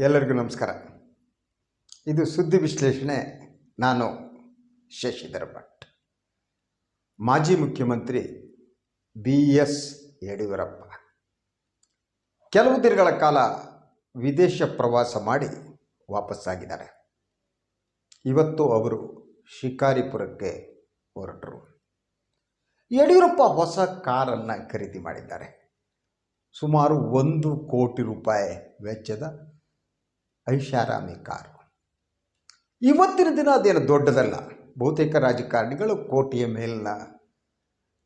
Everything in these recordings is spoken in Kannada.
ಎಲ್ಲರಿಗೂ ನಮಸ್ಕಾರ. ಇದು ಸುದ್ದಿ ವಿಶ್ಲೇಷಣೆ. ನಾನು ಶಶಿಧರ್ ಭಟ್. ಮಾಜಿ ಮುಖ್ಯಮಂತ್ರಿ ಬಿ ಎಸ್ ಯಡಿಯೂರಪ್ಪ. ಕೆಲವು ದಿನಗಳ ಕಾಲ ವಿದೇಶ ಪ್ರವಾಸ ಮಾಡಿ ವಾಪಸ್ಸಾಗಿದ್ದಾರೆ. ಇವತ್ತು ಅವರು ಶಿಕಾರಿಪುರಕ್ಕೆ ಹೊರಟರು. ಯಡಿಯೂರಪ್ಪ ಹೊಸ ಕಾರನ್ನು ಖರೀದಿ ಮಾಡಿದ್ದಾರೆ. ಸುಮಾರು ಒಂದು ಕೋಟಿ ರೂಪಾಯಿ ವೆಚ್ಚದ ಐಷಾರಾಮಿ ಕಾರು. ಇವತ್ತಿನ ದಿನ ಅದೇನು ದೊಡ್ಡದಲ್ಲ. ಬಹುತೇಕ ರಾಜಕಾರಣಿಗಳು ಕೋಟಿಯ ಮೇಲಿನ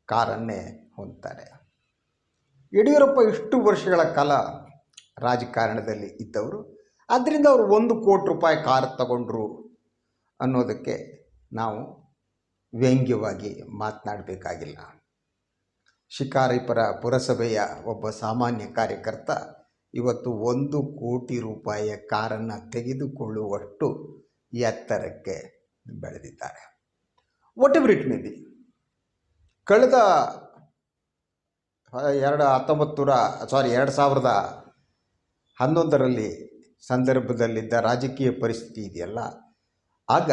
ಕಾರನ್ನೇ ಹೊಂದ್ತಾರೆ. ಯಡಿಯೂರಪ್ಪ ಇಷ್ಟು ವರ್ಷಗಳ ಕಾಲ ರಾಜಕಾರಣದಲ್ಲಿ ಇದ್ದವರು. ಆದ್ದರಿಂದ ಅವರು ಒಂದು ಕೋಟಿ ರೂಪಾಯಿ ಕಾರ್ ತಗೊಂಡ್ರು ಅನ್ನೋದಕ್ಕೆ ನಾವು ವ್ಯಂಗ್ಯವಾಗಿ ಮಾತನಾಡಬೇಕಾಗಿಲ್ಲ. ಶಿಕಾರಿಪರ ಪುರಸಭೆಯ ಒಬ್ಬ ಸಾಮಾನ್ಯ ಕಾರ್ಯಕರ್ತ ಇವತ್ತು ಒಂದು ಕೋಟಿ ರೂಪಾಯಿಯ ಕಾರನ್ನು ತೆಗೆದುಕೊಳ್ಳುವಷ್ಟು ಎತ್ತರಕ್ಕೆ ಬೆಳೆದಿದ್ದಾರೆ. Whatever it may be ಕಳೆದ ಎರಡು ಹತ್ತೊಂಬತ್ತು ನೂರ ಸಾರಿ ಎರಡು ಸಾವಿರದ ಹನ್ನೊಂದರಲ್ಲಿ ಸಂದರ್ಭದಲ್ಲಿದ್ದ ರಾಜಕೀಯ ಪರಿಸ್ಥಿತಿ ಇದೆಯಲ್ಲ? ಆಗ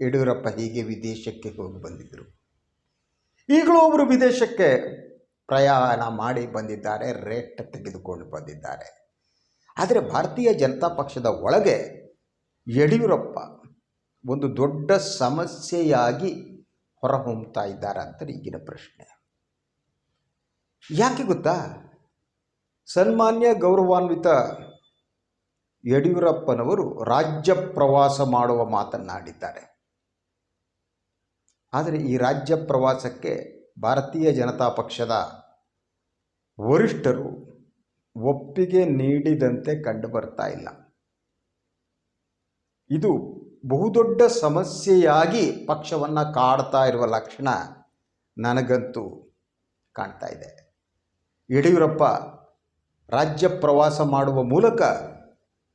ಯಡಿಯೂರಪ್ಪ ಹೀಗೆ ವಿದೇಶಕ್ಕೆ ಹೋಗಿ ಬಂದಿದ್ದರು. ಈಗಲೂ ಒಬ್ಬರು ವಿದೇಶಕ್ಕೆ ಪ್ರಯಾಣ ಮಾಡಿ ಬಂದಿದ್ದಾರೆ ರೇಟ್ ತೆಗೆದುಕೊಂಡು ಬಂದಿದ್ದಾರೆ. ಆದರೆ ಭಾರತೀಯ ಜನತಾ ಪಕ್ಷದ ಒಳಗೆ ಯಡಿಯೂರಪ್ಪ ಒಂದು ದೊಡ್ಡ ಸಮಸ್ಯೆಯಾಗಿ ಹೊರಹೊಮ್ಮತಾ ಇದ್ದಾರೆ ಅಂತ ಈಗಿನ ಪ್ರಶ್ನೆ. ಯಾಕೆ ಗೊತ್ತಾ? ಸನ್ಮಾನ್ಯ ಗೌರವಾನ್ವಿತ ಯಡಿಯೂರಪ್ಪನವರು ರಾಜ್ಯ ಪ್ರವಾಸ ಮಾಡುವ ಮಾತನ್ನಾಡಿದ್ದಾರೆ. ಆದರೆ ಈ ರಾಜ್ಯ ಪ್ರವಾಸಕ್ಕೆ ಭಾರತೀಯ ಜನತಾ ಪಕ್ಷದ ವರಿಷ್ಠರು ಒಪ್ಪಿಗೆ ನೀಡಿದಂತೆ ಕಂಡು ಬರ್ತಾ ಇಲ್ಲ. ಇದು ಬಹುದೊಡ್ಡ ಸಮಸ್ಯೆಯಾಗಿ ಪಕ್ಷವನ್ನು ಕಾಡ್ತಾ ಇರುವ ಲಕ್ಷಣ ನನಗಂತೂ ಕಾಣ್ತಾ ಇದೆ. ಯಡಿಯೂರಪ್ಪ ರಾಜ್ಯ ಪ್ರವಾಸ ಮಾಡುವ ಮೂಲಕ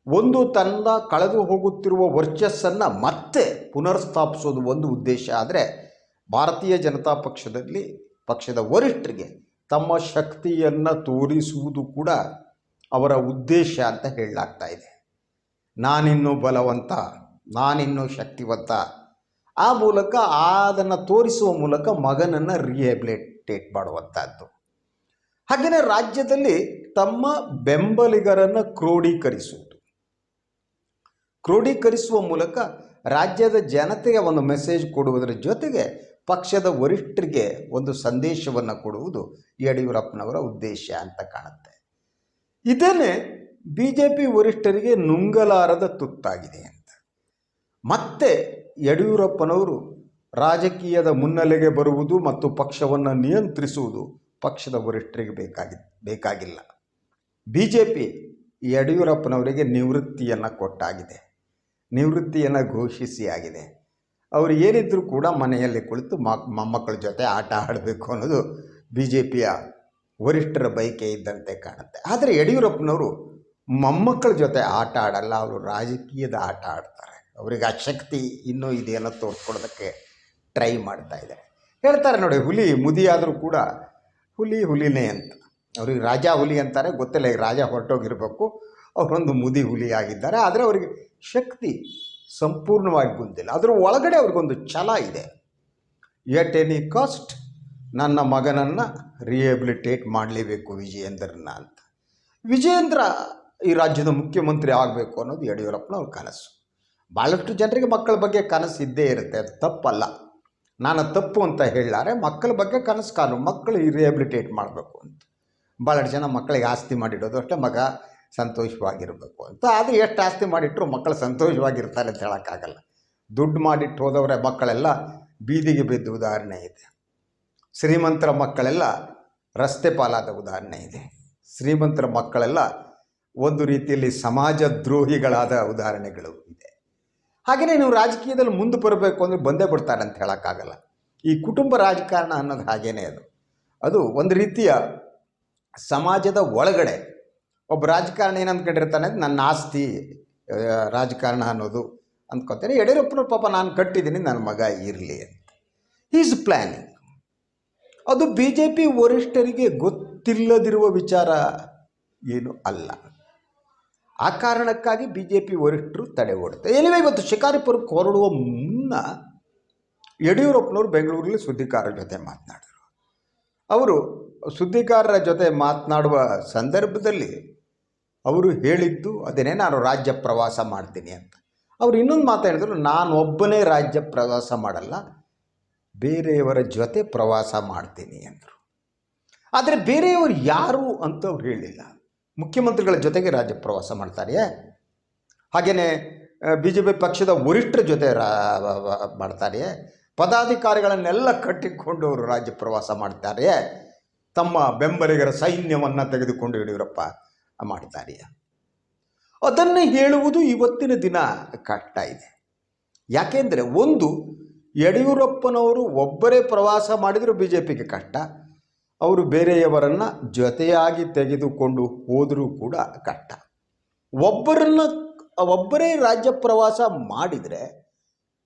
ಒಂದು ತನ್ನ ಕಳೆದು ಹೋಗುತ್ತಿರುವ ವರ್ಚಸ್ಸನ್ನು ಮತ್ತೆ ಪುನರ್ಸ್ಥಾಪಿಸೋದು ಒಂದು ಉದ್ದೇಶ ಆದರೆ ಭಾರತೀಯ ಜನತಾ ಪಕ್ಷದಲ್ಲಿ ಪಕ್ಷದ ವರಿಷ್ಠರಿಗೆ ತಮ್ಮ ಶಕ್ತಿಯನ್ನು ತೋರಿಸುವುದು ಕೂಡ ಅವರ ಉದ್ದೇಶ ಅಂತ ಹೇಳಲಾಗ್ತಾ ಇದೆ. ನಾನಿನ್ನೂ ಬಲವಂತ, ನಾನಿನ್ನೂ ಶಕ್ತಿವಂತ. ಆ ಮೂಲಕ ಅದನ್ನು ತೋರಿಸುವ ಮೂಲಕ ಮಗನನ್ನು ರಿಹೆಬಿಲಿಟೇಟ್ ಮಾಡುವಂಥದ್ದು ಹಾಗೆಯೇ ರಾಜ್ಯದಲ್ಲಿ ತಮ್ಮ ಬೆಂಬಲಿಗರನ್ನು ಕ್ರೋಢೀಕರಿಸುವುದು ಕ್ರೋಢೀಕರಿಸುವ ಮೂಲಕ ರಾಜ್ಯದ ಜನತೆಗೆ ಒಂದು ಮೆಸೇಜ್ ಕೊಡುವುದರ ಜೊತೆಗೆ ಪಕ್ಷದ ವರಿಷ್ಠರಿಗೆ ಒಂದು ಸಂದೇಶವನ್ನು ಕೊಡುವುದು ಯಡಿಯೂರಪ್ಪನವರ ಉದ್ದೇಶ ಅಂತ ಕಾಣುತ್ತೆ. ಇದನ್ನೇ ಬಿ ಜೆ ಪಿ ವರಿಷ್ಠರಿಗೆ ನುಂಗಲಾರದ ತುತ್ತಾಗಿದೆ ಅಂತ. ಮತ್ತೆ ಯಡಿಯೂರಪ್ಪನವರು ರಾಜಕೀಯದ ಮುನ್ನೆಲೆಗೆ ಬರುವುದು ಮತ್ತು ಪಕ್ಷವನ್ನು ನಿಯಂತ್ರಿಸುವುದು ಪಕ್ಷದ ವರಿಷ್ಠರಿಗೆ ಬೇಕಾಗಿ, ಬೇಕಾಗಿಲ್ಲ. ಬಿ ಜೆ ಪಿ ಯಡಿಯೂರಪ್ಪನವರಿಗೆ ನಿವೃತ್ತಿಯನ್ನು ಕೊಟ್ಟಾಗಿದೆ. ನಿವೃತ್ತಿಯನ್ನು ಘೋಷಿಸಿ ಆಗಿದೆ ಅವರು ಏನಿದ್ರೂ ಕೂಡ ಮನೆಯಲ್ಲಿ ಕುಳಿತು ಮೊಮ್ಮಕ್ಕಳ ಜೊತೆ ಆಟ ಆಡಬೇಕು ಅನ್ನೋದು ಬಿ ಜೆ ಪಿಯ ವರಿಷ್ಠರ ಬಯಕೆ ಇದ್ದಂತೆ ಕಾಣುತ್ತೆ. ಆದರೆ ಯಡಿಯೂರಪ್ಪನವರು ಮೊಮ್ಮಕ್ಕಳ ಜೊತೆ ಆಟ ಆಡಲ್ಲ, ಅವರು ರಾಜಕೀಯದ ಆಟ ಆಡ್ತಾರೆ. ಅವರಿಗೆ ಆ ಶಕ್ತಿ ಇನ್ನೂ ಇದೆಲ್ಲ ತೋರಿಸ್ಕೊಡೋದಕ್ಕೆ ಟ್ರೈ ಮಾಡ್ತಾ ಇದ್ದಾರೆ. ಹೇಳ್ತಾರೆ ನೋಡಿ, ಹುಲಿ ಮುದಿಯಾದರೂ ಕೂಡ ಹುಲಿ ಹುಲಿನೇ ಅಂತ. ಅವ್ರಿಗೆ ರಾಜ ಹುಲಿ ಅಂತಾರೆ, ಗೊತ್ತಿಲ್ಲ ಈಗ ರಾಜ ಹೊರಟೋಗಿರಬೇಕು. ಅವರೊಂದು ಮುದಿ ಹುಲಿ ಆಗಿದ್ದಾರೆ. ಆದರೆ ಅವರಿಗೆ ಶಕ್ತಿ ಸಂಪೂರ್ಣವಾಗಿ ಬಂದಿಲ್ಲ ಅದರ ಒಳಗಡೆ ಅವ್ರಿಗೊಂದು ಛಲ ಇದೆ. ಎಟ್ ಎನಿ ಕಾಸ್ಟ್ ನನ್ನ ಮಗನನ್ನು ರಿಹೆಬಿಲಿಟೇಟ್ ಮಾಡಲೇಬೇಕು ವಿಜಯೇಂದ್ರನ ಅಂತ. ವಿಜಯೇಂದ್ರ ಈ ರಾಜ್ಯದ ಮುಖ್ಯಮಂತ್ರಿ ಆಗಬೇಕು ಅನ್ನೋದು ಯಡಿಯೂರಪ್ಪನವ್ರ ಕನಸು. ಭಾಳಷ್ಟು ಜನರಿಗೆ ಮಕ್ಕಳ ಬಗ್ಗೆ ಕನಸು ಇದ್ದೇ ಇರುತ್ತೆ. ಅದು ತಪ್ಪಲ್ಲ. ನಾನು ತಪ್ಪು ಅಂತ ಹೇಳಾರೆ ಮಕ್ಕಳ ಬಗ್ಗೆ ಕನಸು ಕಾನು ಮಕ್ಕಳು ರಿಹೆಬಿಲಿಟೇಟ್ ಮಾಡಬೇಕು ಅಂತ. ಭಾಳಷ್ಟು ಜನ ಮಕ್ಕಳಿಗೆ ಆಸ್ತಿ ಮಾಡಿಡೋದು ಅಷ್ಟೇ. ಮಗ ಸಂತೋಷವಾಗಿರಬೇಕು ಅಂತ. ಆದರೆ ಎಷ್ಟು ಆಸ್ತಿ ಮಾಡಿಟ್ಟರು ಮಕ್ಕಳು ಸಂತೋಷವಾಗಿರ್ತಾರೆ ಅಂತ ಹೇಳೋಕ್ಕಾಗಲ್ಲ. ದುಡ್ಡು ಮಾಡಿಟ್ಟು ಹೋದವರ ಮಕ್ಕಳೆಲ್ಲ ಬೀದಿಗೆ ಬಿದ್ದ ಉದಾಹರಣೆ ಇದೆ. ಶ್ರೀಮಂತರ ಮಕ್ಕಳೆಲ್ಲ ರಸ್ತೆ ಪಾಲಾದ ಉದಾಹರಣೆ ಇದೆ. ಶ್ರೀಮಂತರ ಮಕ್ಕಳೆಲ್ಲ ಒಂದು ರೀತಿಯಲ್ಲಿ ಸಮಾಜ ದ್ರೋಹಿಗಳಾದ ಉದಾಹರಣೆಗಳು ಇದೆ. ಹಾಗೆಯೇ ನೀವು ರಾಜಕೀಯದಲ್ಲಿ ಮುಂದೆ ಬರಬೇಕು ಅಂದರೆ ಬಂದೇ ಬಿಡ್ತಾರೆ ಅಂತ ಹೇಳೋಕ್ಕಾಗಲ್ಲ. ಈ ಕುಟುಂಬ ರಾಜಕಾರಣ ಅನ್ನೋದು ಹಾಗೇನೇ ಅದು. ಅದು ಒಂದು ರೀತಿಯ ಸಮಾಜದ ಒಳಗಡೆ ಒಬ್ಬ ರಾಜಕಾರಣಿ ಏನು ಅಂದ್ಕೊಂಡಿರ್ತಾನೆ ನನ್ನ ಆಸ್ತಿ ರಾಜಕಾರಣ ಅನ್ನೋದು ಅಂದ್ಕೊತೇನೆ. ಯಡಿಯೂರಪ್ಪನ ಪಾಪ ನಾನು ಕಟ್ಟಿದ್ದೀನಿ ನನ್ನ ಮಗ ಇರಲಿ ಅಂತ. ಈಸ್ ಪ್ಲ್ಯಾನಿಂಗ್ ಅದು ಬಿ ಜೆ ಪಿ ವರಿಷ್ಠರಿಗೆ ಗೊತ್ತಿಲ್ಲದಿರುವ ವಿಚಾರ ಏನು ಅಲ್ಲ. ಆ ಕಾರಣಕ್ಕಾಗಿ ಬಿ ಜೆ ಪಿ ವರಿಷ್ಠರು ತಡೆ ಓಡುತ್ತೆ. ಎನಿವೆ ಇವತ್ತು ಶಿಕಾರಿಪುರಕ್ಕೆ ಹೊರಡುವ ಮುನ್ನ ಯಡಿಯೂರಪ್ಪನವರು ಬೆಂಗಳೂರಲ್ಲಿ ಸುದ್ದಿಗಾರರ ಜೊತೆ ಮಾತನಾಡಿದರು. ಅವರು ಸುದ್ದಿಗಾರರ ಜೊತೆ ಮಾತನಾಡುವ ಸಂದರ್ಭದಲ್ಲಿ ಅವರು ಹೇಳಿದ್ದು, ಅದನ್ನೇ ನಾನು ರಾಜ್ಯ ಪ್ರವಾಸ ಮಾಡ್ತೀನಿ ಅಂತ. ಅವ್ರು ಇನ್ನೊಂದು ಮಾತಾಡಿದ್ರು ನಾನು ಒಬ್ಬನೇ ರಾಜ್ಯ ಪ್ರವಾಸ ಮಾಡಲ್ಲ, ಬೇರೆಯವರ ಜೊತೆ ಪ್ರವಾಸ ಮಾಡ್ತೀನಿ ಅಂದರು. ಆದರೆ ಬೇರೆಯವರು ಯಾರು ಅಂತ ಅವ್ರು ಹೇಳಿಲ್ಲ. ಮುಖ್ಯಮಂತ್ರಿಗಳ ಜೊತೆಗೆ ರಾಜ್ಯ ಪ್ರವಾಸ ಮಾಡ್ತಾರೆಯೇ? ಹಾಗೆಯೇ ಬಿ ಜೆ ಪಿ ಪಕ್ಷದ ವರಿಷ್ಠರ ಜೊತೆ ರಾ ಪದಾಧಿಕಾರಿಗಳನ್ನೆಲ್ಲ ಕಟ್ಟಿಕೊಂಡು ಅವರು ರಾಜ್ಯ ಪ್ರವಾಸ ಮಾಡ್ತಾರೆ ತಮ್ಮ ಬೆಂಬಲಿಗರ ಸೈನ್ಯವನ್ನು ತೆಗೆದುಕೊಂಡು ಯಡಿಯೂರಪ್ಪ ಮಾಡ್ತಾರೆಯೇ ಅದನ್ನು ಹೇಳುವುದು ಇವತ್ತಿನ ದಿನ ಕಷ್ಟ ಇದೆ. ಯಾಕೆಂದರೆ ಒಂದು, ಯಡಿಯೂರಪ್ಪನವರು ಒಬ್ಬರೇ ಪ್ರವಾಸ ಮಾಡಿದರೂ ಬಿ ಜೆ ಪಿಗೆ ಕಷ್ಟ. ಅವರು ಬೇರೆಯವರನ್ನು ಜೊತೆಯಾಗಿ ತೆಗೆದುಕೊಂಡು ಹೋದರೂ ಕೂಡ ಕಷ್ಟ. ಒಬ್ಬರನ್ನು, ಒಬ್ಬರೇ ರಾಜ್ಯ ಪ್ರವಾಸ ಮಾಡಿದರೆ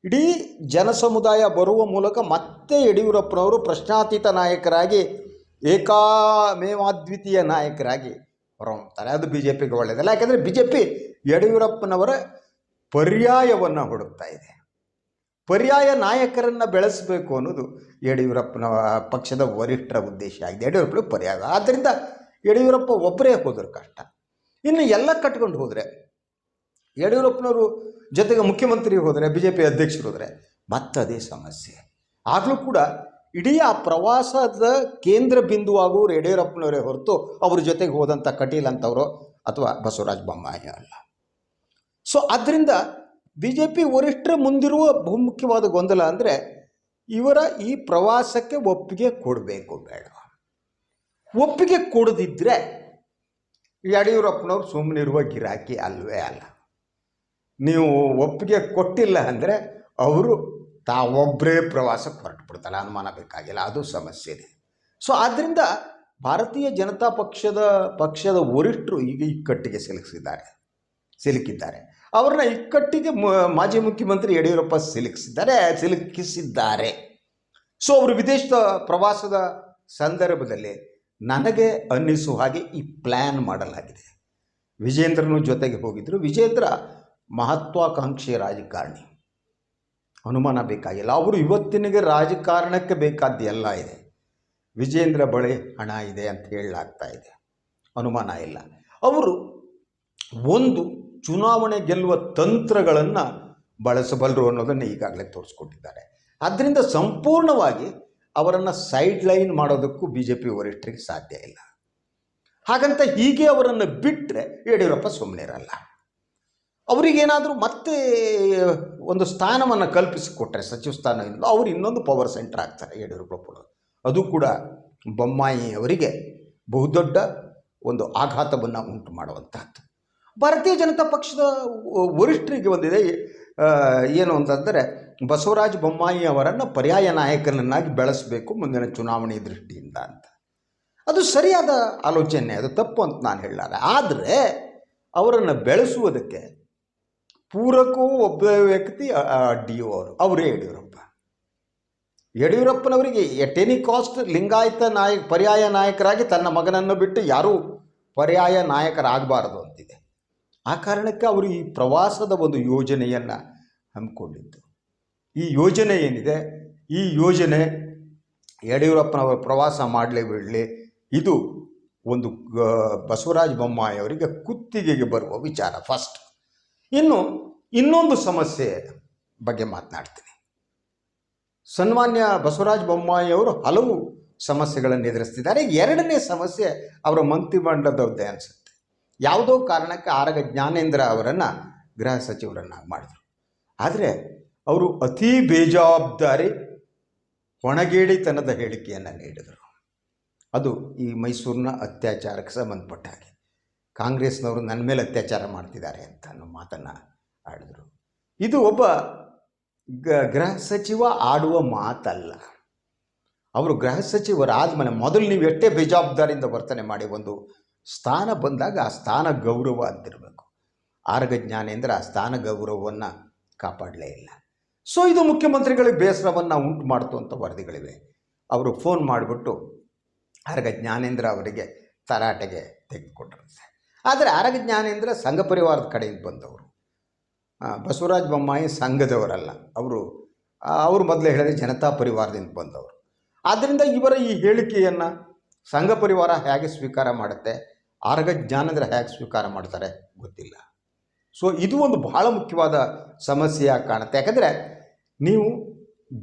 ಇಡೀ ಜನಸಮುದಾಯ ಬರುವ ಮೂಲಕ ಮತ್ತೆ ಯಡಿಯೂರಪ್ಪನವರು ಪ್ರಶ್ನಾತೀತ ನಾಯಕರಾಗಿ ಏಕಾಮೇವಾದ್ವಿತೀಯ ನಾಯಕರಾಗಿ ಹೊರಹೊಮ್ತಾರೆ ಅದು ಬಿ ಜೆ ಪಿಗೆ ಒಳ್ಳೆಯದಲ್ಲ ಯಾಕೆಂದರೆ ಬಿ ಜೆ ಪಿ ಯಡಿಯೂರಪ್ಪನವರ ಪರ್ಯಾಯವನ್ನು ಹುಡುಕ್ತಾ ಇದೆ. ಪರ್ಯಾಯ ನಾಯಕರನ್ನು ಬೆಳೆಸಬೇಕು ಅನ್ನೋದು ಯಡಿಯೂರಪ್ಪನ ಪಕ್ಷದ ವರಿಷ್ಠರ ಉದ್ದೇಶ ಆಗಿದೆ. ಯಡಿಯೂರಪ್ಪನ ಪರ್ಯಾಯ. ಆದ್ದರಿಂದ ಯಡಿಯೂರಪ್ಪ ಒಬ್ಬರೇ ಹೋದ್ರೆ ಕಷ್ಟ. ಇನ್ನು ಎಲ್ಲ ಕಟ್ಕೊಂಡು ಹೋದರೆ, ಯಡಿಯೂರಪ್ಪನವರು ಜೊತೆಗೆ ಮುಖ್ಯಮಂತ್ರಿ ಹೋದರೆ ಬಿ ಜೆ ಪಿ ಅಧ್ಯಕ್ಷರು ಹೋದರೆ ಮತ್ತದೇ ಸಮಸ್ಯೆ. ಆಗಲೂ ಕೂಡ ಇಡೀ ಆ ಪ್ರವಾಸದ ಕೇಂದ್ರ ಬಿಂದುವಾಗೂ ಯಡಿಯೂರಪ್ಪನವರೇ ಹೊರತು ಅವ್ರ ಜೊತೆಗೆ ಹೋದಂಥ ಕಟೀಲ್ ಅಂತವರು ಅಥವಾ ಬಸವರಾಜ ಬೊಮ್ಮಾಯಿ ಅಲ್ಲ. ಸೊ ಆದ್ದರಿಂದ ಬಿ ಜೆ ಪಿ ವರಿಷ್ಠರ ಮುಂದಿರುವ ಬಹುಮುಖ್ಯವಾದ ಗೊಂದಲ ಅಂದರೆ ಇವರ ಈ ಪ್ರವಾಸಕ್ಕೆ ಒಪ್ಪಿಗೆ ಕೊಡಬೇಕು ಬೇಡ. ಒಪ್ಪಿಗೆ ಕೊಡದಿದ್ದರೆ ಯಡಿಯೂರಪ್ಪನವ್ರು ಸುಮ್ಮನಿರುವ ಗಿರಾಕಿ ಅಲ್ವೇ ಅಲ್ಲ. ನೀವು ಒಪ್ಪಿಗೆ ಕೊಟ್ಟಿಲ್ಲ ಅಂದರೆ ಅವರು ತಾವೊಬ್ಬರೇ ಪ್ರವಾಸಕ್ಕೆ ಹೊರಟು ಬಿಡ್ತಾರೆ ಅನುಮಾನ ಬೇಕಾಗಿಲ್ಲ, ಅದು ಸಮಸ್ಯೆ ಇದೆ. ಸೊ ಆದ್ದರಿಂದ ಭಾರತೀಯ ಜನತಾ ಪಕ್ಷದ ಪಕ್ಷದ ವರಿಷ್ಠರು ಈಗ ಇಕ್ಕಟ್ಟಿಗೆ ಸಿಲುಕಿಸಿದ್ದಾರೆ, ಸಿಲುಕಿದ್ದಾರೆ. ಅವ್ರನ್ನ ಇಕ್ಕಟ್ಟಿಗೆ ಮಾಜಿ ಮುಖ್ಯಮಂತ್ರಿ ಯಡಿಯೂರಪ್ಪ ಸಿಲುಕಿಸಿದ್ದಾರೆ ಸಿಲುಕಿಸಿದ್ದಾರೆ. ಸೊ ಅವರು ವಿದೇಶದ ಪ್ರವಾಸದ ಸಂದರ್ಭದಲ್ಲಿ ನನಗೆ ಅನ್ನಿಸುವ ಹಾಗೆ ಈ ಪ್ಲ್ಯಾನ್ ಮಾಡಲಾಗಿದೆ. ವಿಜೇಂದ್ರನು ಜೊತೆಗೆ ಹೋಗಿದ್ದರು ವಿಜೇಂದ್ರ ಮಹತ್ವಾಕಾಂಕ್ಷಿ ರಾಜಕಾರಣಿ. ಅನುಮಾನ ಬೇಕಾಗಿಲ್ಲ. ಅವರು ಇವತ್ತಿನಿಗೆ ರಾಜಕಾರಣಕ್ಕೆ ಬೇಕಾದ್ದು ಎಲ್ಲ ಇದೆ. ವಿಜೇಂದ್ರ ಬಳಿ ಹಣ ಇದೆ ಅಂತ ಹೇಳಲಾಗ್ತಾ ಇದೆ. ಅನುಮಾನ ಇಲ್ಲ. ಅವರು ಒಂದು ಚುನಾವಣೆ ಗೆಲ್ಲುವ ತಂತ್ರಗಳನ್ನು ಬಳಸಬಲ್ಲರು ಅನ್ನೋದನ್ನು ಈಗಾಗಲೇ ತೋರಿಸ್ಕೊಟ್ಟಿದ್ದಾರೆ. ಆದ್ದರಿಂದ ಸಂಪೂರ್ಣವಾಗಿ ಅವರನ್ನು ಸೈಡ್ ಲೈನ್ ಮಾಡೋದಕ್ಕೂ ಬಿ ಜೆ ಪಿ ವರಿಷ್ಠರಿಗೆ ಸಾಧ್ಯ ಇಲ್ಲ. ಹಾಗಂತ ಹೀಗೆ ಅವರನ್ನು ಬಿಟ್ಟರೆ ಯಡಿಯೂರಪ್ಪ ಸುಮ್ಮನೆ ಇರಲ್ಲ ಅವರಿಗೇನಾದರೂ ಮತ್ತೆ ಒಂದು ಸ್ಥಾನವನ್ನು ಕಲ್ಪಿಸಿಕೊಟ್ರೆ ಸಚಿವ ಸ್ಥಾನದಿಂದ ಅವರು ಇನ್ನೊಂದು ಪವರ್ ಸೆಂಟರ್ ಆಗ್ತಾರೆ ಯಡಿಯೂರಪ್ಪನವರು ಅದು ಕೂಡ ಬೊಮ್ಮಾಯಿ ಅವರಿಗೆ ಬಹುದೊಡ್ಡ ಒಂದು ಆಘಾತವನ್ನು ಉಂಟು ಮಾಡುವಂತಹದ್ದು. ಭಾರತೀಯ ಜನತಾ ಪಕ್ಷದ ವರಿಷ್ಠರಿಗೆ ಒಂದಿದೆ ಏನು ಅಂತಂದರೆ ಬಸವರಾಜ ಬೊಮ್ಮಾಯಿ ಅವರನ್ನು ಪರ್ಯಾಯ ನಾಯಕನನ್ನಾಗಿ ಬೆಳೆಸಬೇಕು ಮುಂದಿನ ಚುನಾವಣೆ ದೃಷ್ಟಿಯಿಂದ ಅಂತ. ಅದು ಸರಿಯಾದ ಆಲೋಚನೆ, ಅದು ತಪ್ಪು ಅಂತ ನಾನು ಹೇಳಲಾರೆ ಆದರೆ ಅವರನ್ನು ಬೆಳೆಸುವುದಕ್ಕೆ ಪೂರಕವೂ ಒಬ್ಬ ವ್ಯಕ್ತಿ ಡಿ ಒ ಅವರು, ಅವರೇ ಯಡಿಯೂರಪ್ಪ. ಯಡಿಯೂರಪ್ಪನವರಿಗೆ ಎಟ್ ಎನಿ ಕಾಸ್ಟ್ ಲಿಂಗಾಯತ ನಾಯಕ ಪರ್ಯಾಯ ನಾಯಕರಾಗಿ ತನ್ನ ಮಗನನ್ನು ಬಿಟ್ಟು ಯಾರೂ ಪರ್ಯಾಯ ನಾಯಕರಾಗಬಾರದು ಅಂತಿದೆ. ಆ ಕಾರಣಕ್ಕೆ ಅವರು ಈ ಪ್ರವಾಸದ ಒಂದು ಯೋಜನೆಯನ್ನು ಹಮ್ಮಿಕೊಂಡಿದ್ದು. ಈ ಯೋಜನೆ ಏನಿದೆ? ಈ ಯೋಜನೆ ಯಡಿಯೂರಪ್ಪನವರ ಪ್ರವಾಸ ಮಾಡಲೇ ಬಿಡಲಿ ಇದು ಒಂದು ಬಸವರಾಜ ಬೊಮ್ಮಾಯಿ ಅವರಿಗೆ ಕುತ್ತಿಗೆಗೆ ಬರುವ ವಿಚಾರ ಫಸ್ಟ್ ಇನ್ನು ಇನ್ನೊಂದು ಸಮಸ್ಯೆ ಬಗ್ಗೆ ಮಾತನಾಡ್ತೀನಿ. ಸನ್ಮಾನ್ಯ ಬಸವರಾಜ ಬೊಮ್ಮಾಯಿ ಅವರು ಹಲವು ಸಮಸ್ಯೆಗಳನ್ನು ಎದುರಿಸ್ತಿದ್ದಾರೆ. ಎರಡನೇ ಸಮಸ್ಯೆ ಅವರ ಮಂತ್ರಿಮಂಡಲದವ್ದೇ ಅನಿಸುತ್ತೆ. ಯಾವುದೋ ಕಾರಣಕ್ಕೆ ಆರಗ ಜ್ಞಾನೇಂದ್ರ ಅವರನ್ನು ಗೃಹ ಸಚಿವರನ್ನಾಗಿ ಮಾಡಿದರು. ಆದರೆ ಅವರು ಅತೀ ಬೇಜವಾಬ್ದಾರಿ, ಹೊಣಗೇಡಿತನದ ಹೇಳಿಕೆಯನ್ನು ನೀಡಿದರು. ಅದು ಈ ಮೈಸೂರಿನ ಅತ್ಯಾಚಾರಕ್ಕೆ ಸಂಬಂಧಪಟ್ಟ ಕಾಂಗ್ರೆಸ್ನವರು ನನ್ನ ಮೇಲೆ ಅತ್ಯಾಚಾರ ಮಾಡ್ತಿದ್ದಾರೆ ಅಂತ ಅನ್ನೋ ಮಾತನ್ನು ಆಡಿದರು. ಇದು ಒಬ್ಬ ಗ, ಗೃಹ ಸಚಿವ ಆಡುವ ಮಾತಲ್ಲ. ಅವರು ಗೃಹ ಸಚಿವರಾದಮೇಲೆ ಮೊದಲು ನೀವು ಎಷ್ಟೇ ಬೇಜವಾಬ್ದಾರಿಯಿಂದ ವರ್ತನೆ ಮಾಡಿ ಒಂದು ಸ್ಥಾನ ಬಂದಾಗ ಆ ಸ್ಥಾನ ಗೌರವ ಅಂತಿರಬೇಕು. ಆರ್ಗ ಜ್ಞಾನೇಂದ್ರ ಆ ಸ್ಥಾನ ಗೌರವವನ್ನು ಕಾಪಾಡಲೇ ಇಲ್ಲ. ಸೊ ಇದು ಮುಖ್ಯಮಂತ್ರಿಗಳಿಗೆ ಬೇಸರವನ್ನು ಉಂಟು ಮಾಡ್ತು ಅಂತ ವರದಿಗಳಿವೆ. ಅವರು ಫೋನ್ ಮಾಡಿಬಿಟ್ಟು ಆರ್ಗ ಜ್ಞಾನೇಂದ್ರ ಅವರಿಗೆ ತರಾಟೆಗೆ ತೆಗೆದುಕೊಟ್ಟಿರುತ್ತೆ. ಆದರೆ ಆರಗ ಜ್ಞಾನೇಂದ್ರ ಸಂಘ ಪರಿವಾರದ ಕಡೆಯಿಂದ ಬಂದವರು. ಬಸವರಾಜ ಬೊಮ್ಮಾಯಿ ಸಂಘದವರಲ್ಲ. ಅವರು ಅವರು ಮೊದಲೇ ಹೇಳಿದ್ರೆ ಜನತಾ ಪರಿವಾರದಿಂದ ಬಂದವರು. ಆದ್ದರಿಂದ ಇವರ ಈ ಹೇಳಿಕೆಯನ್ನು ಸಂಘ ಪರಿವಾರ ಹೇಗೆ ಸ್ವೀಕಾರ ಮಾಡುತ್ತೆ ಆರಗ ಜ್ಞಾನೇಂದ್ರ ಹೇಗೆ ಸ್ವೀಕಾರ ಮಾಡ್ತಾರೆ ಗೊತ್ತಿಲ್ಲ. ಸೊ ಇದು ಒಂದು ಬಹಳ ಮುಖ್ಯವಾದ ಸಮಸ್ಯೆಯಾಗಿ ಕಾಣುತ್ತೆ. ಯಾಕಂದರೆ ನೀವು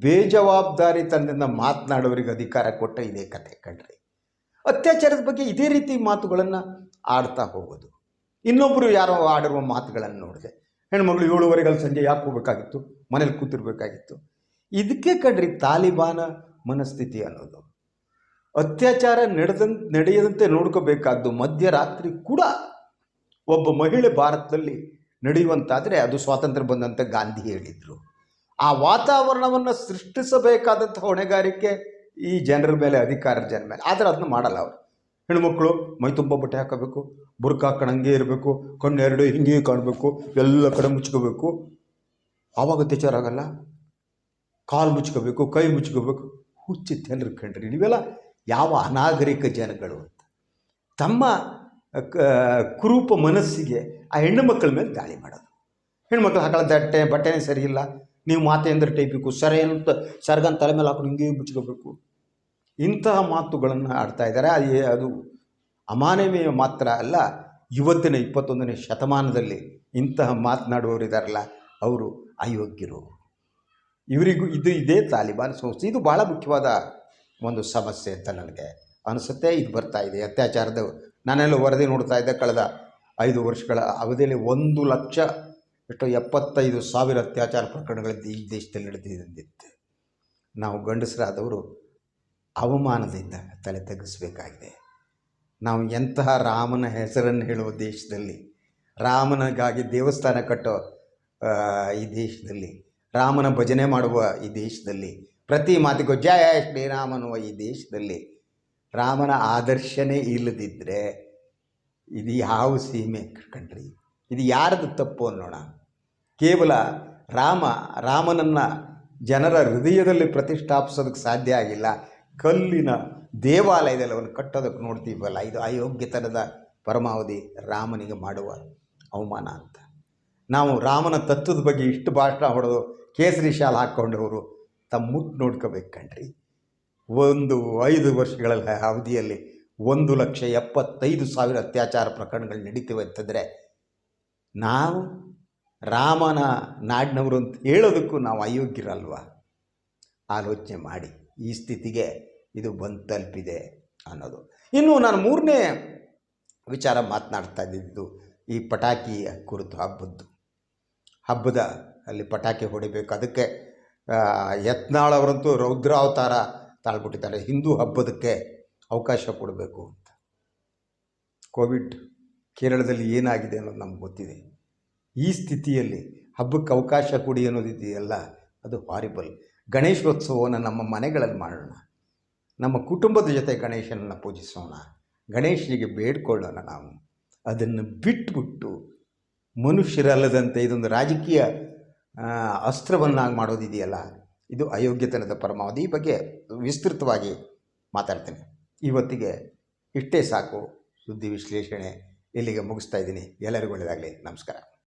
ಬೇಜವಾಬ್ದಾರಿ ತಂದಿಂದ ಮಾತನಾಡೋರಿಗೆ ಅಧಿಕಾರ ಕೊಟ್ಟ ಇದೇ ಕತೆ, ಕಣ್ರಿ. ಅತ್ಯಾಚಾರದ ಬಗ್ಗೆ ಇದೇ ರೀತಿ ಮಾತುಗಳನ್ನು ಆಡ್ತಾ ಹೋಗೋದು. ಇನ್ನೊಬ್ಬರು ಯಾರೋ ಆಡಿರುವ ಮಾತುಗಳನ್ನು ನೋಡಿದೆ. ಹೆಣ್ಮಗಳು ಏಳುವರೆಗಲ್ಲಿ ಸಂಜೆ ಯಾಕೆ ಹೋಗ್ಬೇಕಾಗಿತ್ತು ಮನೇಲಿ ಕೂತಿರ್ಬೇಕಾಗಿತ್ತು. ಇದಕ್ಕೆ ಕಣ್ರಿ ತಾಲಿಬಾನ ಮನಸ್ಥಿತಿ ಅನ್ನೋದು. ಅತ್ಯಾಚಾರ ನಡೆದಂತೆ, ನಡೆಯದಂತೆ ನೋಡ್ಕೋಬೇಕಾದ್ದು ಮಧ್ಯರಾತ್ರಿ ಕೂಡ ಒಬ್ಬ ಮಹಿಳೆ ಭಾರತದಲ್ಲಿ ನಡೆಯುವಂತಾದರೆ ಅದು ಸ್ವಾತಂತ್ರ್ಯ ಬಂದಂತೆ ಗಾಂಧಿ ಹೇಳಿದರು. ಆ ವಾತಾವರಣವನ್ನು ಸೃಷ್ಟಿಸಬೇಕಾದಂಥ ಹೊಣೆಗಾರಿಕೆ ಈ ಜನರ ಮೇಲೆ ಅಧಿಕಾರ ಜನ ಮೇಲೆ. ಆದರೆ ಅದನ್ನ ಮಾಡಲ್ಲ ಅವರು. ಹೆಣ್ಮಕ್ಳು ಮೈ ತುಂಬ ಬಟ್ಟೆ ಹಾಕೋಬೇಕು, ಬುರ್ಕ ಹಾಕೊಂಡಂಗೆ ಇರಬೇಕು ಕಣ್ಣೆರಡು ಹಿಂಗೆ ಕಾಣಬೇಕು, ಎಲ್ಲ ಕಡೆ ಮುಚ್ಕೋಬೇಕು. ಆವಾಗ ಅತ್ಯಾಚಾರ ಆಗಲ್ಲ ಕಾಲು ಮುಚ್ಕೋಬೇಕು, ಕೈ ಮುಚ್ಕೋಬೇಕು. ಹುಚ್ಚಿ ಜನರು ಕಂಡ್ರಿ ನೀವೆಲ್ಲ ಯಾವ ಅನಾಗರಿಕ ಜನಗಳು ಅಂತ. ತಮ್ಮ ಕುರೂಪ ಮನಸ್ಸಿಗೆ ಆ ಹೆಣ್ಣು ಮಕ್ಕಳ ಮೇಲೆ ದಾಳಿ ಮಾಡೋದು. ಹೆಣ್ಮಕ್ಳು ಹಾಕೊಳ್ಳೋ ದಟ್ಟೆ, ಬಟ್ಟೆನೇ ಸರಿ ಇಲ್ಲ ನೀವು ಮಾತೆಂದ್ರೆ ಟೈಪಿಕ್ಕು ಸರಿ ಅಂತ, ಸರ್ಗನ್ ತಲೆ ಮೇಲೆ ಹಾಕೊಂಡು ಹಿಂಗೆ ಮುಚ್ಕೋಬೇಕು. ಇಂತಹ ಮಾತುಗಳನ್ನು ಆಡ್ತಾ ಇದ್ದಾರೆ. ಅದು ಅದು ಅಮಾನವೀಯ ಮಾತ್ರ ಅಲ್ಲ, ಇವತ್ತಿನ ಇಪ್ಪತ್ತೊಂದನೇ ಶತಮಾನದಲ್ಲಿ ಇಂತಹ ಮಾತನಾಡುವವರಿದ್ದಾರಲ್ಲ ಅವರು ಅಯೋಗ್ಯರು. ಇವರಿಗೂ ಇದು ಇದೇ ತಾಲಿಬಾನ್ ಸಂಸ್ಥೆ. ಇದು ಭಾಳ ಮುಖ್ಯವಾದ ಒಂದು ಸಮಸ್ಯೆ ಅಂತ ನನಗೆ ಅನಿಸುತ್ತೆ. ಇದು ಬರ್ತಾ ಇದೆ. ಅತ್ಯಾಚಾರದ ನಾನೆಲ್ಲ ವರದಿ ನೋಡ್ತಾ ಇದ್ದೆ ಕಳೆದ ಐದು ವರ್ಷಗಳ ಅವಧಿಯಲ್ಲಿ ಒಂದು ಲಕ್ಷ ಎಷ್ಟು ಎಪ್ಪತ್ತೈದು ಸಾವಿರ ಅತ್ಯಾಚಾರ ಪ್ರಕರಣಗಳಿದ್ದು ಈ ದೇಶದಲ್ಲಿ ನಡೆದಿದ್ದಂತೆ ನಾವು ಗಂಡಸರಾದವರು ಅವಮಾನದಿಂದ ತಲೆ ತಗ್ಗಿಸಬೇಕಾಗಿದೆ ನಾವು ಎಂತಹ ರಾಮನ ಹೆಸರನ್ನು ಹೇಳುವ ದೇಶದಲ್ಲಿ, ರಾಮನಗಾಗಿ ದೇವಸ್ಥಾನ ಕಟ್ಟೋ ಈ ದೇಶದಲ್ಲಿ, ರಾಮನ ಭಜನೆ ಮಾಡುವ ಈ ದೇಶದಲ್ಲಿ, ಪ್ರತಿ ಮಾತಿಗೂ ಜಯ ಶ್ರೀರಾಮ ಅನ್ನುವ ಈ ದೇಶದಲ್ಲಿ ರಾಮನ ಆದರ್ಶನೇ ಇಲ್ಲದಿದ್ದರೆ ಇದು ಯಾವ ಸೀಮೆ ಕಂಡ್ರಿ ಇದು ಯಾರದು ತಪ್ಪು ಅನ್ನೋಣ? ಕೇವಲ ರಾಮ, ರಾಮನನ್ನು ಜನರ ಹೃದಯದಲ್ಲಿ ಪ್ರತಿಷ್ಠಾಪಿಸೋದಕ್ಕೆ ಸಾಧ್ಯ ಆಗಿಲ್ಲ. ಕಲ್ಲಿನ ದೇವಾಲಯದಲ್ಲಿ ಕಟ್ಟೋದಕ್ಕೆ ನೋಡ್ತೀವಲ್ಲ, ಇದು ಅಯೋಗ್ಯತನದ ಪರಮಾವಧಿ ರಾಮನಿಗೆ ಮಾಡುವ ಅವಮಾನ ಅಂತ. ನಾವು ರಾಮನ ತತ್ವದ ಬಗ್ಗೆ ಇಷ್ಟು ಭಾಷಣ ಹೊಡೆದು ಕೇಸರಿ ಶಾಲ್ ಹಾಕ್ಕೊಂಡವರು ತಮ್ಮ ಮುಟ್ಟು ನೋಡ್ಕೋಬೇಕು ಕಣ್ರಿ. ಒಂದು ಐದು ವರ್ಷಗಳ ಅವಧಿಯಲ್ಲಿ ಒಂದು ಲಕ್ಷ ಎಪ್ಪತ್ತೈದು ಸಾವಿರ ಅತ್ಯಾಚಾರ ಪ್ರಕರಣಗಳು ನಡೀತೀವಿ ಅಂತಂದರೆ ನಾವು ರಾಮನ ನಾಡಿನವರು ಅಂತ ಹೇಳೋದಕ್ಕೂ ನಾವು ಅಯೋಗ್ಯರಲ್ವ? ಆಲೋಚನೆ ಮಾಡಿ. ಈ ಸ್ಥಿತಿಗೆ ಇದು ಬಂದು ತಲುಪಿದೆ ಅನ್ನೋದು. ಇನ್ನು ನಾನು ಮೂರನೇ ವಿಚಾರ ಮಾತನಾಡ್ತಾ ಇದ್ದಿದ್ದು ಈ ಪಟಾಕಿಯ ಕುರಿತು ಹಬ್ಬದ್ದು. ಹಬ್ಬದ ಅಲ್ಲಿ ಪಟಾಕಿ ಹೊಡಿಬೇಕು. ಅದಕ್ಕೆ ಯತ್ನಾಳವರಂತೂ ರೌದ್ರಾವತಾರ ತಾಳ್ಬಿಟ್ಟಿದ್ದಾರೆ. ಹಿಂದೂ ಹಬ್ಬದಕ್ಕೆ ಅವಕಾಶ ಕೊಡಬೇಕು ಅಂತ. ಕೋವಿಡ್ ಕೇರಳದಲ್ಲಿ ಏನಾಗಿದೆ ಅನ್ನೋದು ನಮ್ಗೆ ಗೊತ್ತಿದೆ. ಈ ಸ್ಥಿತಿಯಲ್ಲಿ ಹಬ್ಬಕ್ಕೆ ಅವಕಾಶ ಕೊಡಿ ಅನ್ನೋದಿದೆಯಲ್ಲ, ಅದು ಹಾರಿಬಲ್ ಗಣೇಶೋತ್ಸವವನ್ನು ನಮ್ಮ ಮನೆಗಳಲ್ಲಿ ಮಾಡೋಣ. ನಮ್ಮ ಕುಟುಂಬದ ಜೊತೆ ಗಣೇಶನನ್ನು ಪೂಜಿಸೋಣ. ಗಣೇಶನಿಗೆ ಬೇಡ್ಕೊಳ್ಳೋಣ ನಾವು. ಅದನ್ನು ಬಿಟ್ಬಿಟ್ಟು ಮನುಷ್ಯರಲ್ಲದಂತೆ ಇದೊಂದು ರಾಜಕೀಯ ಅಸ್ತ್ರವನ್ನಾಗಿ ಮಾಡೋದಿದೆಯಲ್ಲ ಇದು ಅಯೋಗ್ಯತನದ ಪರಮಾವಧಿ ಈ ಬಗ್ಗೆ ವಿಸ್ತೃತವಾಗಿ ಮಾತಾಡ್ತೇನೆ. ಇವತ್ತಿಗೆ ಇಷ್ಟೇ ಸಾಕು. ಸುದ್ದಿ ವಿಶ್ಲೇಷಣೆ ಇಲ್ಲಿಗೆ ಮುಗಿಸ್ತಾ ಇದ್ದೀನಿ. ಎಲ್ಲರಿಗೂ ಒಳ್ಳೆಯದಾಗಲಿ. ನಮಸ್ಕಾರ.